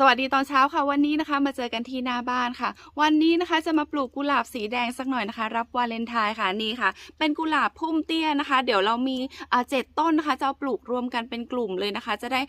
สวัสดีตอนเช้าค่ะวันนี้นะคะมาเจอกันที่หน้าบ้านค่ะ วันนี้นะคะจะมาปลูกกุหลาบสีแดงสักหน่อยนะคะ รับวาเลนไทน์ค่ะนี่ค่ะ เป็นกุหลาบพุ่มเตี้ยนะคะ เดี๋ยวเรามีเจ็ดต้นนะคะจะปลูกรวมกันเป็นกลุ่มเลยนะคะ จะได้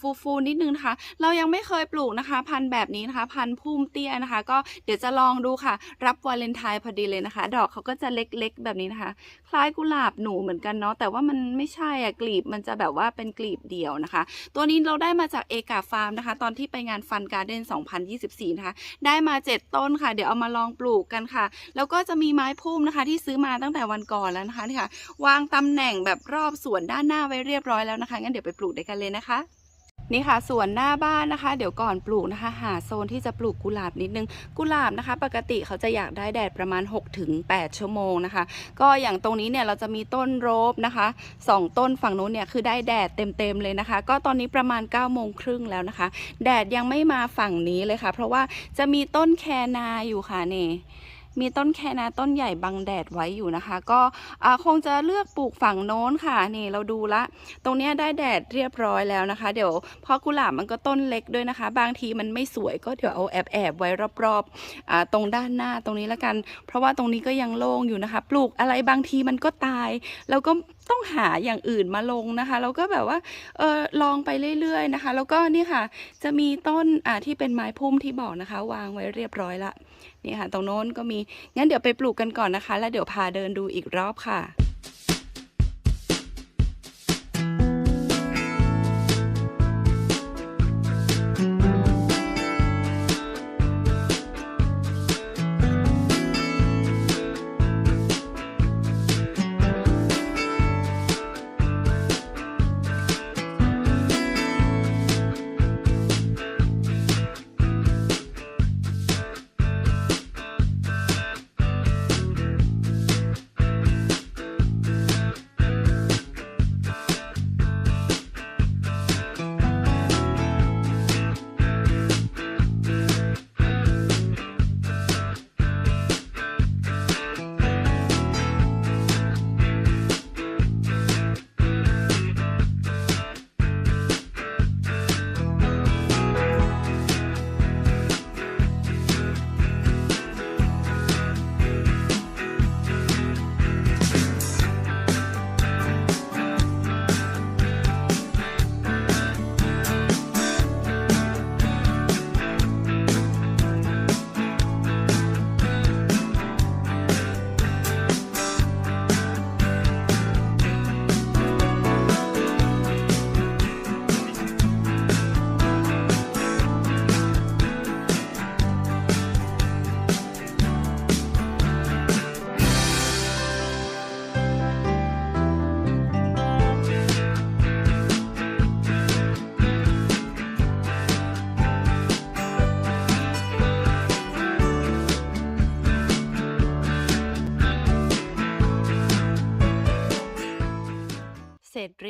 ฟูฟูนิดนึงนะคะ เรายังไม่เคยปลูกนะคะ พันธุ์แบบนี้นะคะ พันธุ์พุ่มเตี้ยนะคะ ก็เดี๋ยวจะลองดูค่ะ รับวาเลนไทน์พอดีเลยนะคะ ดอกเขาก็จะเล็กๆ แบบนี้นะคะ คล้ายกุหลาบหนูเหมือนกันเนาะแต่ว่ามันไม่ใช่อะกลีบมันจะแบบว่าเป็นกลีบเดียวนะคะ ตัวนี้เราได้มาจากเอกาฟาร์มนะคะ ตอนที่ไปงานฟันการ์เด้น 2024 นะคะ ได้มา 7 ต้นค่ะ เดี๋ยวเอามาลองปลูกกันค่ะ แล้วก็จะมีไม้พุ่มนะคะ ที่ซื้อมาตั้งแต่วันก่อนแล้วนะคะนี่ค่ะ วางตำแหน่งแบบรอบสวนด้านหน้าไว้เรียบร้อยแล้วนะคะ งั้นเดี๋ยวไปปลูกด้วยกันเลยนะคะ นี่ค่ะสวนหน้าบ้านนะคะ เดี๋ยวก่อนปลูกนะคะ หาโซนที่จะปลูกกุหลาบนิดนึงกุหลาบนะคะ ปกติเขาจะอยากได้แดดประมาณ 6-8 ชั่วโมงนะคะ ก็อย่างตรงนี้เนี่ยเราจะมีต้นโรบนะคะสองต้นฝั่งนู้นเนี่ยคือได้แดดเต็มๆเลยนะคะ ก็ตอนนี้ประมาณ9ก้าโมงครึ่งแล้วนะคะ แดดยังไม่มาฝั่งนี้เลยค่ะ เพราะว่าจะมีต้นแคนาอยู่ค่ะนี่ มีต้นแคนาต้นใหญ่บังแดดไว้อยู่นะคะ ก็คงจะเลือกปลูกฝั่งโน้นค่ะนี่เราดูละ ตรงนี้ได้แดดเรียบร้อยแล้วนะคะ เดี๋ยวเพราะกุหลาบมันก็ต้นเล็กด้วยนะคะ บางทีมันไม่สวยก็เดี๋ยวเอาแอบแอบไว้รอบๆตรงด้านหน้าตรงนี้ละกัน เพราะว่าตรงนี้ก็ยังโล่งอยู่นะคะ ปลูกอะไรบางทีมันก็ตาย แล้วก็ ต้องหาอย่างอื่นมาลงนะคะแล้วก็แบบว่าเออลองไปเรื่อยๆนะคะ แล้วก็นี่ค่ะ จะมีต้นอ่าที่เป็นไม้พุ่มที่บอกนะคะ วางไว้เรียบร้อยละนี่ค่ะ ตรงโน้นก็มีงั้นเดี๋ยวไปปลูกกันก่อนนะคะ แล้วเดี๋ยวพาเดินดูอีกรอบค่ะ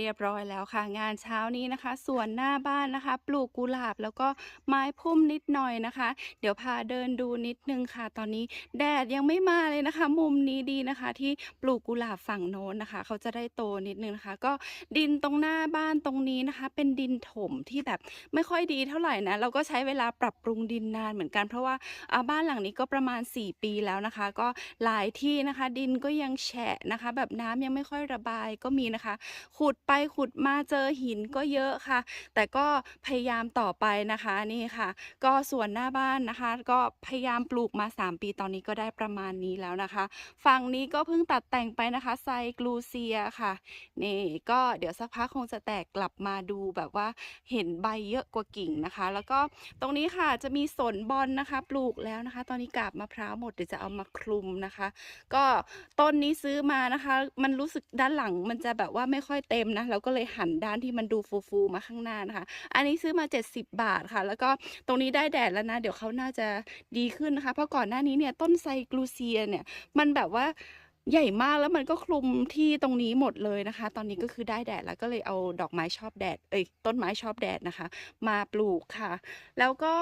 เรียบร้อยแล้วค่ะ งานเช้านี้นะคะ ส่วนหน้าบ้านนะคะ ปลูกกุหลาบแล้วก็ไม้พุ่มนิดหน่อยนะคะ เดี๋ยวพาเดินดูนิดนึงค่ะ ตอนนี้แดดยังไม่มาเลยนะคะ มุมนี้ดีนะคะ ที่ปลูกกุหลาบฝั่งโน้นนะคะ เขาจะได้โตนิดนึงนะคะ ก็ดินตรงหน้าบ้านตรงนี้นะคะ เป็นดินถมที่แบบไม่ค่อยดีเท่าไหร่นะเราก็ใช้เวลาปรับปรุงดินนานเหมือนกัน เพราะว่าบ้านหลังนี้ก็ประมาณ 4 ปีแล้วนะคะ ก็หลายที่นะคะ ดินก็ยังแฉะนะคะ แบบน้ำยังไม่ค่อยระบายก็มีนะคะ ขุดไปขุดมาเจอหินก็เยอะค่ะ แต่ก็พยายามต่อไปนะคะนี่ค่ะ ก็ส่วนหน้าบ้านนะคะ ก็พยายามปลูกมา 3 ปีตอนนี้ก็ได้ประมาณนี้แล้วนะคะ ฝั่งนี้ก็เพิ่งตัดแต่งไปนะคะไซกลูเซียค่ะนี่ก็เดี๋ยวสักพักคงจะแตกกลับมาดูแบบว่าเห็นใบเยอะกว่ากิ่งนะคะ แล้วก็ตรงนี้ค่ะจะมีสนบอลนะคะ ปลูกแล้วนะคะ ตอนนี้กาบมะพร้าวหมดเดี๋ยวจะเอามาคลุมนะคะ ก็ต้นนี้ซื้อมานะคะ มันรู้สึกด้านหลังมันจะแบบว่าไม่ค่อยเต็มนะเราก็เลยหันด้านที่มันดูฟูๆมาข้างหน้านะคะ อันนี้ซื้อมา 70 บาทค่ะ แล้วก็ตรงนี้ได้แดดแล้วนะ เดี๋ยวเขาน่าจะดีขึ้นนะคะ เพราะก่อนหน้านี้เนี่ยต้นไซกลูเซียเนี่ยมันแบบว่า ใหญ่มากแล้วมันก็คลุมที่ตรงนี้หมดเลยนะคะ ตอนนี้ก็คือได้แดดแล้วก็เลยเอาดอกไม้ชอบแดด เอ้ยต้นไม้ชอบแดดนะคะ มาปลูกค่ะ แล้วก็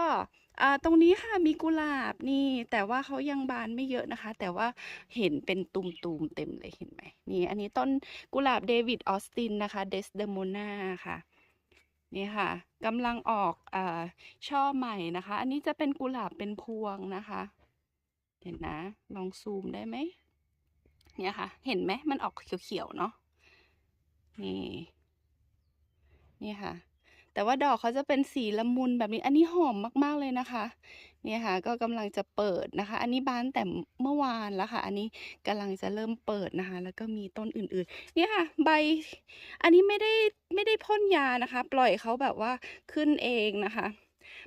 ตรงนี้ค่ะมีกุหลาบนี่ แต่ว่าเขายังบานไม่เยอะนะคะ แต่ว่าเห็นเป็นตุมๆเต็มเลยเห็นไหมนี่ อันนี้ต้นกุหลาบเดวิดออสตินนะคะเดสเดโมนาค่ะนี่ค่ะกำลังออกอช่อใหม่นะคะ อันนี้จะเป็นกุหลาบเป็นพวงนะคะ เห็นนะ ลองซูมได้ไหม เนี่ยค่ะ เห็นไหมมันออกเขียวๆเนาะนี่ นี่ค่ะ แต่ว่าดอกเขาจะเป็นสีละมุนแบบนี้ อันนี้หอมมากๆเลยนะคะ เนี่ยค่ะ ก็กำลังจะเปิดนะคะ อันนี้บานแต่เมื่อวานแล้วค่ะ อันนี้กำลังจะเริ่มเปิดนะคะ แล้วก็มีต้นอื่นๆ เนี่ยค่ะ ใบ อันนี้ไม่ได้ไม่ได้พ่นยานะคะ ปล่อยเขาแบบว่าขึ้นเองนะคะ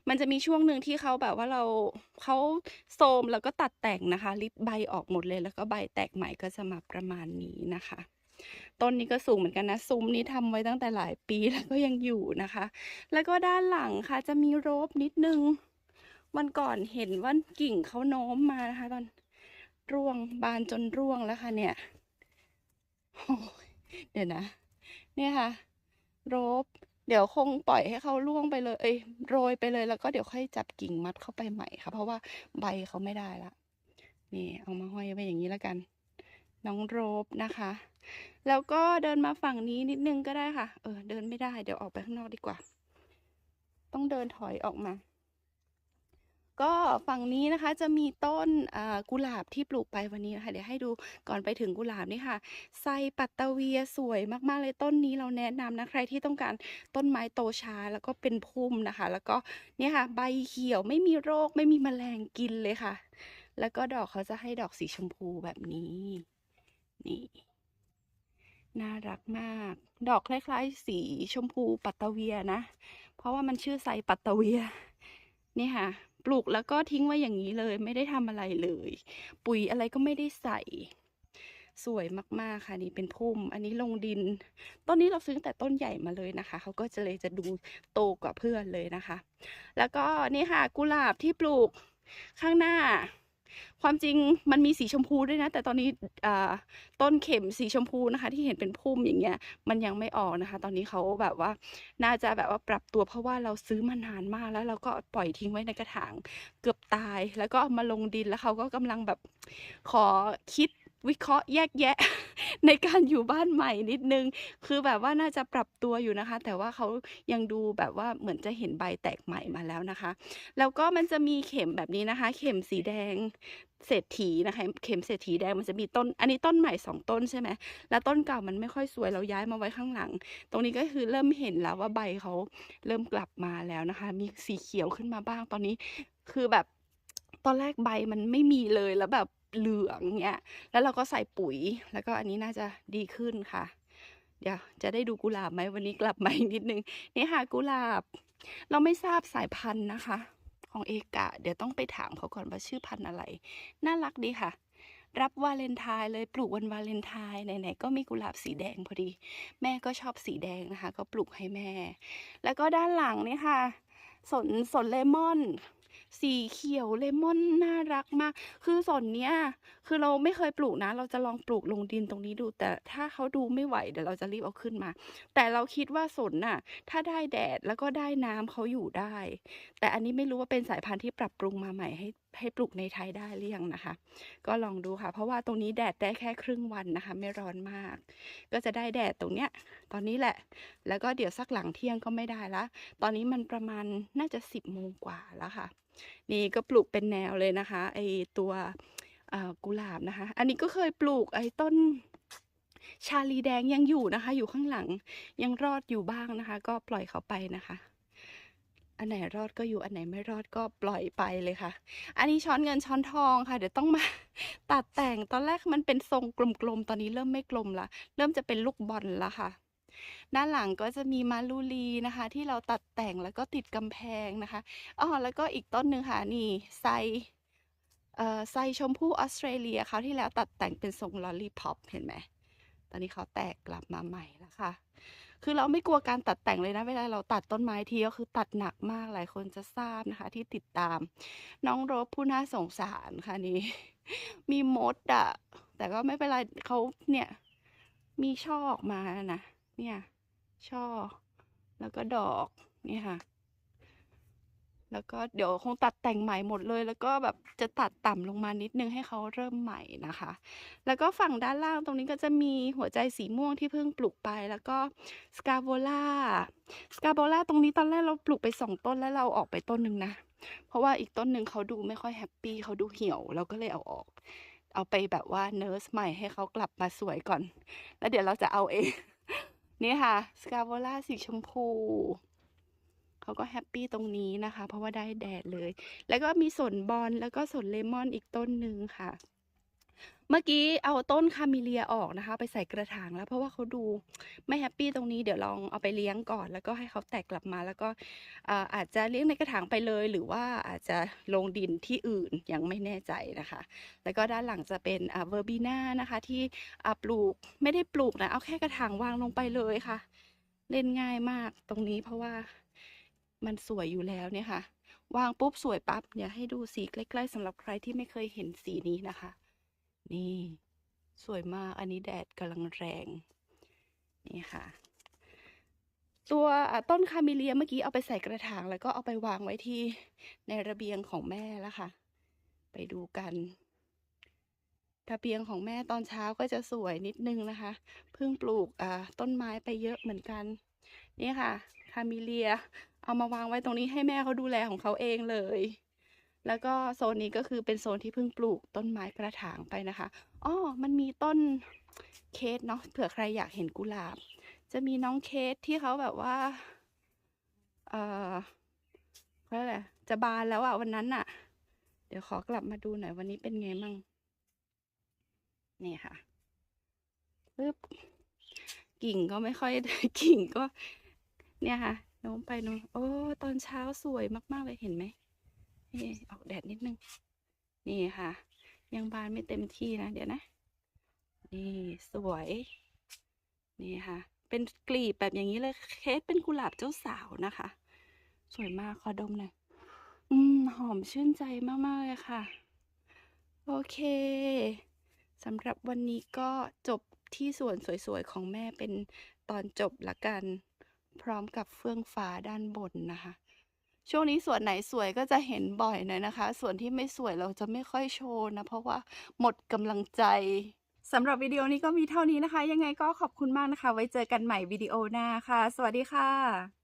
มันจะมีช่วงหนึ่งที่เขาแบบว่าเราเขาโทรมแล้วก็ตัดแต่งนะคะริบใบออกหมดเลยแล้วก็ใบแตกใหม่ก็จะมาประมาณนี้นะคะต้นนี้ก็สูงเหมือนกันนะซุ้มนี้ทำไว้ตั้งแต่หลายปีแล้วก็ยังอยู่นะคะ แล้วก็ด้านหลังค่ะ จะมีโรบนิดนึง วันก่อนเห็นว่ากิ่งเขาโน้มมานะคะ ตอนร่วงบานจนร่วงแล้วค่ะเนี่ยโอ้ยเดี๋ยวนะ เนี่ยค่ะ โรบ เดี๋ยวคงปล่อยให้เขาร่วงไปเลย เอ้ยโรยไปเลยแล้วก็เดี๋ยวค่อยจับกิ่งมัดเข้าไปใหม่ค่ะ เพราะว่าใบเขาไม่ได้ละนี่เอามาห้อยไว้อย่างนี้แล้วกัน น้องโรบนะคะ แล้วก็เดินมาฝั่งนี้นิดนึงก็ได้ค่ะ เออ เดินไม่ได้ เดี๋ยวออกไปข้างนอกดีกว่า ต้องเดินถอยออกมา ก็ฝั่งนี้นะคะจะมีต้นกุหลาบที่ปลูกไปวันนี้นะคะเดี๋ยวให้ดูก่อนไปถึงกุหลาบนี่ค่ะไซปัตตเวียสวยมากๆเลยต้นนี้เราแนะนำนะใครที่ต้องการต้นไม้โตช้าแล้วก็เป็นพุ่มนะคะ แล้วก็เนี่ยค่ะใบเขียวไม่มีโรคไม่มีแมลงกินเลยค่ะ แล้วก็ดอกเขาจะให้ดอกสีชมพูแบบนี้ นี่น่ารักมาก ดอกคล้ายๆ สีชมพูปัตตเวียนะ เพราะว่ามันชื่อไซปัตตเวีย นี่ค่ะ ปลูกแล้วก็ทิ้งไว้อย่างนี้เลย ไม่ได้ทำอะไรเลย ปุ๋ยอะไรก็ไม่ได้ใส่ สวยมาก ๆ ค่ะนี่เป็นพุ่ม อันนี้ลงดิน ต้นนี้เราซื้อแต่ต้นใหญ่มาเลยนะคะ เขาก็จะเลยจะดูโตกว่าเพื่อนเลยนะคะ แล้วก็นี่ค่ะกุหลาบที่ปลูกข้างหน้า ความจริงมันมีสีชมพูด้วยนะ แต่ตอนนี้ต้นเข็มสีชมพูนะคะ ที่เห็นเป็นพุ่มอย่างเงี้ยมันยังไม่ออกนะคะ ตอนนี้เขาแบบว่าน่าจะแบบว่าปรับตัวเพราะว่าเราซื้อมานานมากแล้วเราก็ปล่อยทิ้งไว้ในกระถางเกือบตาย แล้วก็เอามาลงดินแล้วเขาก็กำลังแบบขอคิด วิเคราะห์แยกแยะ ในการอยู่บ้านใหม่นิดนึง คือแบบว่าน่าจะปรับตัวอยู่นะคะ แต่ว่าเขายังดูแบบว่าเหมือนจะเห็นใบแตกใหม่มาแล้วนะคะ แล้วก็มันจะมีเข็มแบบนี้นะคะ เข็มสีแดงเศรษฐีนะคะ เข็มเศรษฐีแดงมันจะมีต้น อันนี้ต้นใหม่สองต้นใช่ไหมแล้วต้นเก่ามันไม่ค่อยสวยเราย้ายมาไว้ข้างหลัง ตรงนี้ก็คือเริ่มเห็นแล้วว่าใบเขาเริ่มกลับมาแล้วนะคะ มีสีเขียวขึ้นมาบ้างตอนนี้ คือแบบตอนแรกใบมันไม่มีเลยแล้วแบบ เหลืองเงี้ย แล้วเราก็ใส่ปุ๋ย แล้วก็อันนี้น่าจะดีขึ้นค่ะ เดี๋ยวจะได้ดูกุหลาบไหมวันนี้กลับมาอีกนิดนึง นี่ค่ะกุหลาบ เราไม่ทราบสายพันธุ์นะคะ ของเอกะ เดี๋ยวต้องไปถามเขาก่อนว่าชื่อพันธุ์อะไร น่ารักดีค่ะ รับวาเลนไทน์เลยปลูกวันวาเลนไทน์ไหนๆก็มีกุหลาบสีแดงพอดี แม่ก็ชอบสีแดงนะคะ ก็ปลูกให้แม่ แล้วก็ด้านหลังนี่ค่ะ สนสนเลมอน สีเขียวเลมอนน่ารักมาก คือสนเนี้ยคือเราไม่เคยปลูกนะ เราจะลองปลูกลงดินตรงนี้ดู แต่ถ้าเขาดูไม่ไหวเดี๋ยวเราจะรีบเอาขึ้นมา แต่เราคิดว่าสนน่ะ ถ้าได้แดดแล้วก็ได้น้ำเขาอยู่ได้ แต่อันนี้ไม่รู้ว่าเป็นสายพันธุ์ที่ปรับปรุงมาใหม่ให้ ให้ปลูกในไทยได้หรือยังนะคะ ก็ลองดูค่ะ เพราะว่าตรงนี้แดดได้แค่ครึ่งวันนะคะ ไม่ร้อนมาก ก็จะได้แดดตรงเนี้ย ตอนนี้แหละ แล้วก็เดี๋ยวสักหลังเที่ยงก็ไม่ได้ละ ตอนนี้มันประมาณน่าจะสิบโมงกว่าแล้วค่ะ นี่ก็ปลูกเป็นแนวเลยนะคะ ไอตัวกุหลาบนะคะ อันนี้ก็เคยปลูกไอ้ต้นชาลีแดงยังอยู่นะคะ อยู่ข้างหลังยังรอดอยู่บ้างนะคะ ก็ปล่อยเขาไปนะคะ อันไหนรอดก็อยู่อันไหนไม่รอดก็ปล่อยไปเลยค่ะ อันนี้ช้อนเงินช้อนทองค่ะ เดี๋ยวต้องมาตัดแต่งตอนแรกมันเป็นทรงกลมๆตอนนี้เริ่มไม่กลมละเริ่มจะเป็นลูกบอลล้วค่ะ ด้านหลังก็จะมีมาลูลีนะคะ ที่เราตัดแต่งแล้วก็ติดกำแพงนะคะอ๋อแล้วก็อีกต้นหนึ่งค่ะนี่ไซเอ่อไซชมพู่ออสเตรเลียคราที่แล้วตัดแต่งเป็นทรงลอลลี่พ็อปเห็นไหมตอนนี้เขาแตกกลับมาใหม่แล้วค่ะ คือเราไม่กลัวการตัดแต่งเลยนะ เวลาเราตัดต้นไม้ทีก็คือตัดหนักมากหลายคนจะทราบนะคะ ที่ติดตาม น้องโรบผู้น่าสงสารค่ะนี่มีมดอะแต่ก็ไม่เป็นไรเขาเนี่ย มีช่อออกมานะเนี่ย ช่อ แล้วก็ดอกนี่ค่ะ แล้วก็เดี๋ยวคงตัดแต่งใหม่หมดเลย แล้วก็แบบจะตัดต่ำลงมานิดนึงให้เขาเริ่มใหม่นะคะ แล้วก็ฝั่งด้านล่างตรงนี้ก็จะมีหัวใจสีม่วงที่เพิ่งปลูกไป แล้วก็สกาโบล่าสกาโบล่าตรงนี้ตอนแรกเราปลูกไปสองต้นแล้วเราออกไปต้นหนึ่งนะ เพราะว่าอีกต้นหนึ่งเขาดูไม่ค่อยแฮปปี้เขาดูเหี่ยวเราก็เลยเอาออก เอาไปแบบว่าเนิร์สใหม่ให้เขากลับมาสวยก่อน แล้วเดี๋ยวเราจะเอาเองนี่ค่ะสกาโบล่าสีชมพู เขาก็แฮปปี้ตรงนี้นะคะ เพราะว่าได้แดดเลย แล้วก็มีสนบอลแล้วก็สนเลมอนอีกต้นหนึ่งค่ะ เมื่อกี้เอาต้นคาเมิเลียออกนะคะ ไปใส่กระถางแล้วเพราะว่าเขาดูไม่แฮปปี้ตรงนี้เดี๋ยวลองเอาไปเลี้ยงก่อน แล้วก็ให้เขาแตกกลับมาแล้วก็อาจจะเลี้ยงในกระถางไปเลย หรือว่าอาจจะลงดินที่อื่นยังไม่แน่ใจนะคะ แล้วก็ด้านหลังจะเป็นอ่าเวอร์บีน่านะคะที่ปลูกไม่ได้ปลูกนะเอาแค่กระถางวางลงไปเลยค่ะเล่นง่ายมากตรงนี้เพราะว่า มันสวยอยู่แล้วเนี่ยค่ะ วางปุ๊บสวยปั๊บเดี๋ยวให้ดูสีใกล้ๆสำหรับใครที่ไม่เคยเห็นสีนี้นะคะ นี่สวยมากอันนี้แดดกำลังแรง นี่ค่ะ ตัวต้นคาเมิเลียเมื่อกี้เอาไปใส่กระถาง แล้วก็เอาไปวางไว้ที่ในระเบียงของแม่แล้วค่ะ ไปดูกันระเบียงของแม่ตอนเช้าก็จะสวยนิดนึงนะคะ เพิ่งปลูกต้นไม้ไปเยอะเหมือนกัน นี่ค่ะคาเมิเลีย เอามาวางไว้ตรงนี้ให้แม่เขาดูแลของเขาเองเลย แล้วก็โซนนี้ก็คือเป็นโซนที่เพิ่งปลูกต้นไม้กระถางไปนะคะอ๋อมันมีต้นเคสเนาะเผื่อใครอยากเห็นกุหลาบ จะมีน้องเคสที่เขาแบบว่า เอ่อเขาเรียกอะไรจะบานแล้วอะวันนั้นอะเดี๋ยวขอกลับมาดูหน่อยวันนี้เป็นไงมั่งนี่ค่ะปึ๊บกิ่งก็ไม่ค่อยกิ่งก็ เนี่ยค่ะ น้มไปโน้มโอ้ ตอนเช้าสวยมาก ๆ เลยเห็นไหมนี่ออกแดดนิดนึง นี่ค่ะ ยังบานไม่เต็มที่นะ เดี๋ยวนะ นี่สวย นี่ค่ะ เป็นกลีบแบบอย่างนี้เลย เคสเป็นกุหลาบเจ้าสาวนะคะ สวยมากขอดมหน่อย อืม หอมชื่นใจมาก ๆ เลยค่ะ โอเคสำหรับวันนี้ก็จบที่ส่วนสวยๆของแม่เป็นตอนจบละกัน พร้อมกับเฟื่องฟ้าด้านบนนะคะ ช่วงนี้ส่วนไหนสวยก็จะเห็นบ่อยหน่อยนะคะ ส่วนที่ไม่สวยเราจะไม่ค่อยโชว์นะ เพราะว่าหมดกำลังใจสำหรับวิดีโอนี้ก็มีเท่านี้นะคะ ยังไงก็ขอบคุณมากนะคะ ไว้เจอกันใหม่วิดีโอหน้าค่ะ สวัสดีค่ะ